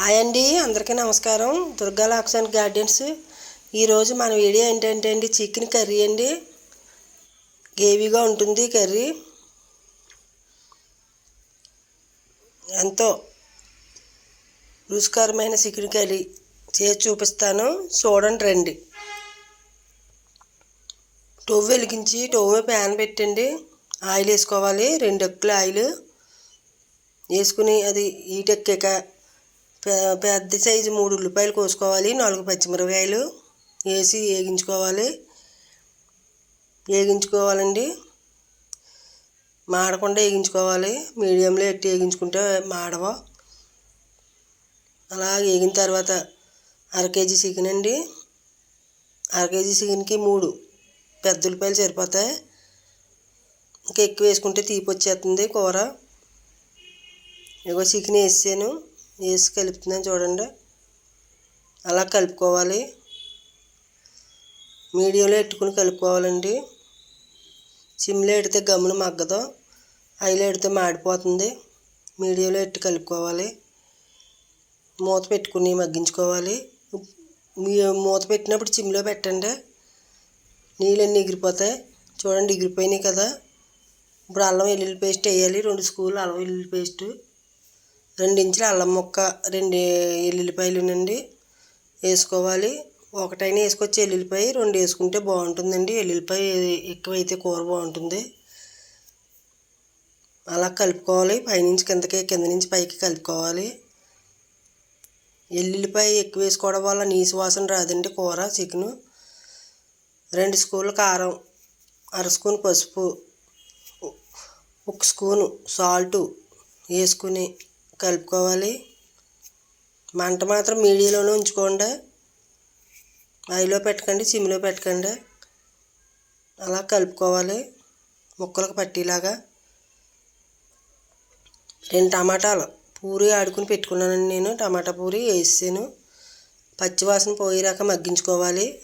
Hi అండి అందరికీ నమస్కారం. Durga lakes and gardens. ఈరోజు మన వీడియో ఏంటంటే అండి చికెన్ కర్రీ అండి. గేవీగా ఉంటుంది కర్రీ. ఎంతో రుచికరమైన చికెన్ కర్రీ చేసి చూపిస్తాను. చూడండి రండి. టవ్ వెలిగించి టవ్ ప్యాన్ పెట్టండి. ఆయిల్ వేసుకోవాలి. రెండు ఎక్కులు ఆయిల్ వేసుకుని అది ఈటెక్కాక పెద్ద సైజు మూడు ఉల్లిపాయలు కోసుకోవాలి నాలుగు పచ్చిమిరపకాయలు వేసి వేగించుకోవాలి. వేగించుకోవాలండి. మాడకుండా వేగించుకోవాలి. మీడియంలో ఎట్టి వేగించుకుంటే మాడవ. అలా వేగిన తర్వాత అర కేజీ చికెన్ అండి. అర కేజీ చికెన్కి మూడు పెద్ద ఉల్లిపాయలు సరిపోతాయి. ఇంకా ఎక్కువ వేసుకుంటే తీపి వచ్చేస్తుంది కూర. ఇగో చికెన్ వేసాను. వేసి కలుపుతున్నాను చూడండి. అలా కలుపుకోవాలి. మీడియంలో పెట్టుకుని కలుపుకోవాలండి. సిమ్లో పెడితే గమ్మున మగ్గదు. హైలో పెడితే మాడిపోతుంది. మీడియంలో పెట్టి కలుపుకోవాలి. మూత పెట్టుకుని మగ్గించుకోవాలి. మీ మూత పెట్టినప్పుడు సిమ్లో పెట్టండి. నీళ్ళన్నీ ఎగిరిపోతాయి. చూడండి ఎగిరిపోయినాయి కదా. ఇప్పుడు అల్లం వెల్లుల్లి పేస్ట్ వేయాలి. రెండు స్కూల్ అల్లం వెల్లుల్లి పేస్ట్. ఇంచుల అల్లం ముక్క రెండు ఎల్లుల్లిపాయలు నుండి వేసుకోవాలి. ఒకటైనా వేసుకొచ్చి ఎల్లుల్లిపాయ రెండు వేసుకుంటే బాగుంటుందండి. ఎల్లుల్లిపాయ ఎక్కువైతే కూర బాగుంటుంది. అలా కలుపుకోవాలి. పైనుంచి కిందకి కింద నుంచి పైకి కలుపుకోవాలి. ఎల్లుల్లిపాయ ఎక్కువ వేసుకోవడం వల్ల నీసు వాసన రాదండి కూర చికెను. రెండు స్కూన్లు కారం అర స్పూన్ పసుపు ఒక స్పూను సాల్టు వేసుకుని కలుపుకోవాలి. మంట మాత్రం మీడియంలోనే ఉంచుకోండి. ఐలో పెట్టకండి సిమ్లో పెట్టకండి. అలా కలుపుకోవాలి. ముక్కలకు పట్టేలాగా. రెండు టమాటాలు పూరి ఆడుకుని పెట్టుకున్నానండి నేను. టమాటా పూరి వేసాను. పచ్చివాసన పోయేరాక మగ్గించుకోవాలి.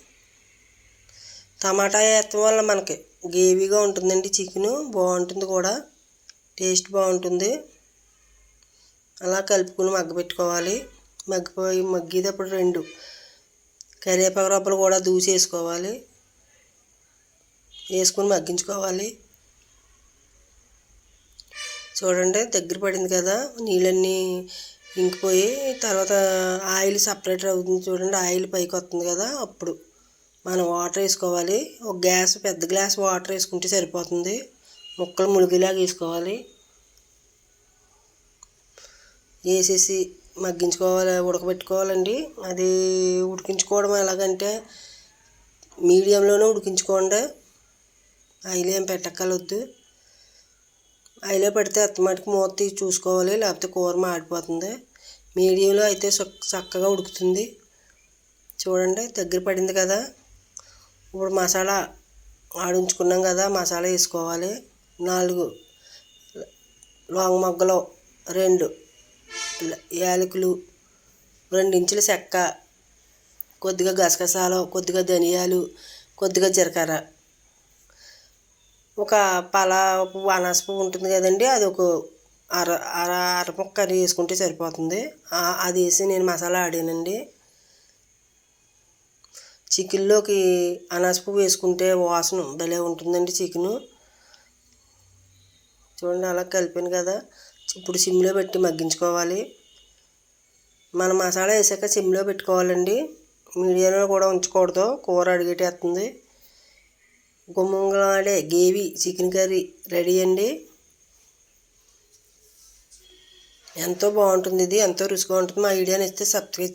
టమాటా వేయటం వల్ల మనకి గ్రేవీగా ఉంటుందండి చికెను. బాగుంటుంది కూడా. టేస్ట్ బాగుంటుంది. అలా కలుపుకుని మగ్గబెట్టుకోవాలి మగ్గిపోయి మగ్గేటప్పుడు రెండు కరివేపాకు రొబ్బలు కూడా దూసి వేసుకోవాలి వేసుకుని మగ్గించుకోవాలి. చూడండి దగ్గర పడింది కదా. నీళ్ళన్నీ ఇంకిపోయి తర్వాత ఆయిల్ సపరేట్ అవుతుంది చూడండి ఆయిల్ పైకి వస్తుంది కదా అప్పుడు మనం వాటర్ వేసుకోవాలి. ఒక గ్లాస్ పెద్ద గ్లాస్ వాటర్ వేసుకుంటే సరిపోతుంది. ముక్కలు ములిగేలాగా వేసుకోవాలి. వేసేసి మగ్గించుకోవాలి ఉడకబెట్టుకోవాలండి. అది ఉడికించుకోవడం ఎలాగంటే మీడియంలోనే ఉడికించుకోండి. ఆయిల్ ఏం పెట్టక్కలొద్దు ఆయిలే పెడితే అత్తమాటికి మూత తీసి చూసుకోవాలి లేకపోతే కూర మాడిపోతుంది. మీడియంలో అయితే చక్కగా ఉడుకుతుంది. చూడండి దగ్గర పడింది కదా. ఇప్పుడు మసాలా ఆడించుకున్నాం కదా మసాలా వేసుకోవాలి. నాలుగు లాంగ్ మొగ్గలు రెండు యాలకులు రెండించుల చెక్క కొద్దిగా గసగసాలు కొద్దిగా ధనియాలు కొద్దిగా జీలకర్ర. ఒక పల అనాసపు ఉంటుంది కదండి అది ఒక అర అర అర ముక్క వేసుకుంటే సరిపోతుంది. అది వేసి నేను మసాలా ఆడానండి. చికెన్లోకి అనాసపు వేసుకుంటే వాసన భలే ఉంటుందండి చికెను. చూడండి అలా కలిపాను కదా. ఇప్పుడు సిమ్లో పెట్టి మగ్గించుకోవాలి. మన మసాలా వేసాక సిమ్లో పెట్టుకోవాలండి. మీడియంలో కూడా ఉంచకూడదు. కూర అడిగేటేస్తుంది గుమ్మంగాడే గేవి చికెన్ కర్రీ రెడీ అండి. ఎంతో బాగుంటుంది ఇది. ఎంతో రుచిగా ఉంటుంది. మా ఐడియా ఇస్తే సబ్స్క్రైబ్